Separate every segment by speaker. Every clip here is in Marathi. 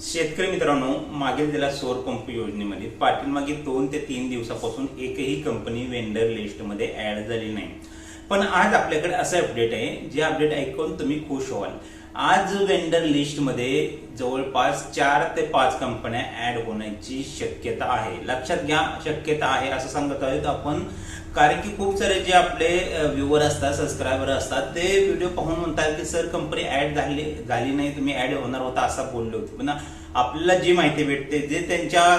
Speaker 1: शेतकरी मित्रांनो मागील दिला सौर पंप योजनेमध्ये पाठीमागे दोन ते तीन दिवसापासून एकही कंपनी वेंडर लिस्टमध्ये ऍड झाली नाही. पण आज आपल्याकडे असं अपडेट आहे जे अपडेट ऐकून तुम्ही खुश व्हाल. आज वेंडर लिस्टमध्ये जवळपास चार ते पाच कंपन्या ऍड होण्याची शक्यता आहे. लक्षात घ्या शक्यता आहे असं सांगत आहोत आपण. कारण की खूप सारे जे आपले व्ह्युअर असतात सबस्क्रायबर असतात ते व्हिडिओ पाहून म्हणतात की सर कंपनी ऍड झाली झाली नाही तुम्ही ऍड होणार होता असं बोलले होते. पण आपल्याला जी माहिती भेटते जे त्यांच्या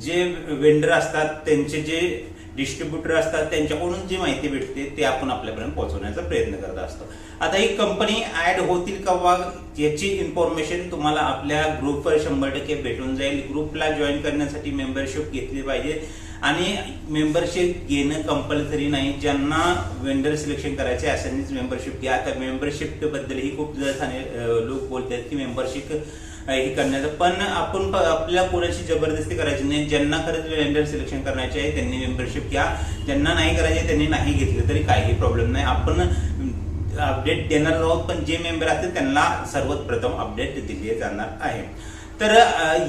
Speaker 1: जे वेंडर असतात त्यांचे जे डिस्ट्रीब्युटर असतात त्यांच्याकडून जी माहिती भेटते ते आपण आपल्यापर्यंत पोहोचवण्याचा प्रयत्न करत असतो. आता ही कंपनी ऍड होतील का याची इन्फॉर्मेशन तुम्हाला आपल्या ग्रुपवर शंभर टक्के भेटून जाईल. ग्रुपला जॉईन करण्यासाठी मेंबरशिप घेतली पाहिजे. आणि मेंबरशिप घेणं कंपल्सरी नाही. ज्यांना वेंडर सिलेक्शन करायचे असं मेंबरशिप घ्या. आता मेंबरशिप बद्दलही खूप सारे लोक बोलतात की मेंबरशिप हे करण्याचं. पण आपण प- आपल्याला कोणाची जबरदस्ती करायची नाही. ज्यांना खरंच वेंडर सिलेक्शन करायचे आहे त्यांनी मेंबरशिप घ्या. ज्यांना नाही करायचे त्यांनी नाही घेतलं तरी काही प्रॉब्लेम नाही. आपण अपडेट देणार आहोत पण जे मेंबर असतील त्यांना सर्वात प्रथम अपडेट दिले जाणार आहे. तर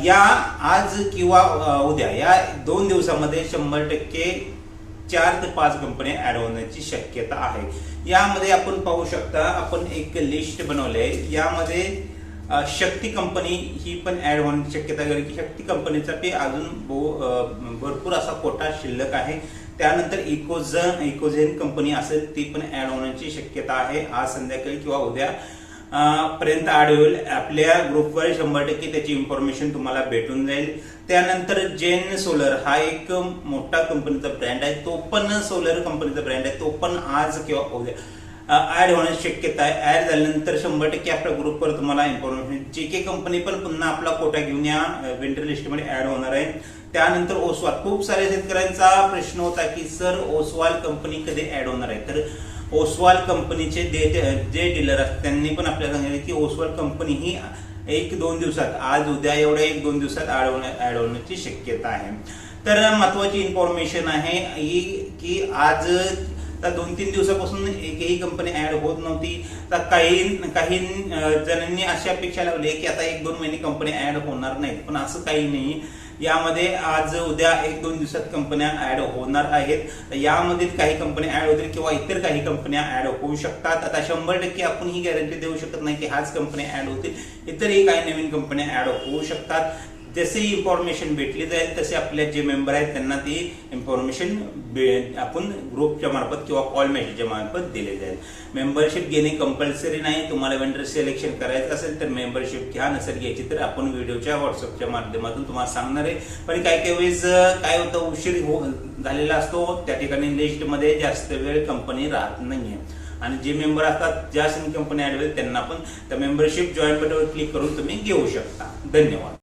Speaker 1: या आज किंवा उद्या या दोन दिवसामध्ये शंभर टक्के चार ते पाच कंपन्या ऍड होण्याची शक्यता आहे. यामध्ये आपण पाहू शकता आपण एक लिस्ट बनवली आहे यामध्ये शक्ती कंपनी ही पण ऍड होण्याची शक्यता आहे कारण की शक्ती कंपनीचा पे अजून भरपूर असा कोटा शिल्लक आहे. त्यानंतर इकोझन इकोझेन कंपनी असेल ती पण ऍड होण्याची शक्यता आहे. आज संध्याकाळी किंवा उद्या पर्यंत ऍड होईल. आपल्या ग्रुपवर शंभर टक्के त्याची इन्फॉर्मेशन तुम्हाला भेटून जाईल. त्यानंतर जेन सोलर हा एक मोठा कंपनीचा ब्रँड आहे. तो पण सोलर कंपनीचा ब्रँड आहे. तो पण आज किंवा उद्या. ॲड होण्याची शक्यता आहे. ऍड झाल्यानंतर शंभर टक्के आपल्या ग्रुपवर तुम्हाला इन्फॉर्मेशन जे के कंपनी पण पुन्हा आपला कोटा घेऊन या विंटर लिस्टमध्ये ऍड होणार आहे त्यानंतर ओसवाल खूप साऱ्या शेतकऱ्यांचा प्रश्न होता की सर ओसवाल कंपनी कधी ऍड होणार आहे? तर ओसवाल कंपनीचे जे जे डीलर असतात त्यांनी पण आपल्याला सांगितलं की ओसवाल कंपनी ही एक दोन दिवसात आज उद्या एवढ्या एक दोन दिवसात ऍड होण्या ऍड होण्याची शक्यता आहे. तर महत्वाची इन्फॉर्मेशन आहे ही की आज तर दोन तीन दिवसापासून एकही कंपनी ऍड होत नव्हती. तर काही काही जणांनी अशी अपेक्षा लावली की आता एक दोन महिने कंपनी ऍड होणार नाहीत. पण असं काही नाही. यामध्ये आज उद्या एक दोन दिवसात कंपन्या ऍड होणार आहेत. यामध्ये काही कंपन्या ऍड होतील किंवा इतर काही कंपन्या ऍड होऊ शकतात. आता शंभर टक्के आपण ही गॅरंटी देऊ शकत नाही की ह्याच कंपन्या ऍड होतील. इतरही काही नवीन कंपन्या ऍड होऊ शकतात. जशी इन्फॉर्मेशन भेटली जाईल तसे आपले जे मेंबर आहेत त्यांना ती इन्फॉर्मेशन आपण ग्रुपच्या मार्फत किंवा कॉल मेसेजच्या मार्फत दिले जाईल. मेंबरशिप घेणे कंपल्सरी नाही. तुम्हाला वेंडर सिलेक्शन करायचं असेल तर मेंबरशिप घ्या. नसेल घ्यायची तर आपण व्हिडिओच्या व्हॉट्सअपच्या माध्यमातून तुम्हाला सांगणार आहे. पण काही काही वेळेस काय होतं उशीर हो झालेला असतो. त्या ठिकाणी लिस्टमध्ये जास्त वेळ कंपनी राहत नाहीये. आणि जे मेंबर असतात ज्या कंपनी ऍड होईल त्यांना पण त्या मेंबरशिप जॉईन बटनवर क्लिक करून तुम्ही घेऊ शकता. धन्यवाद.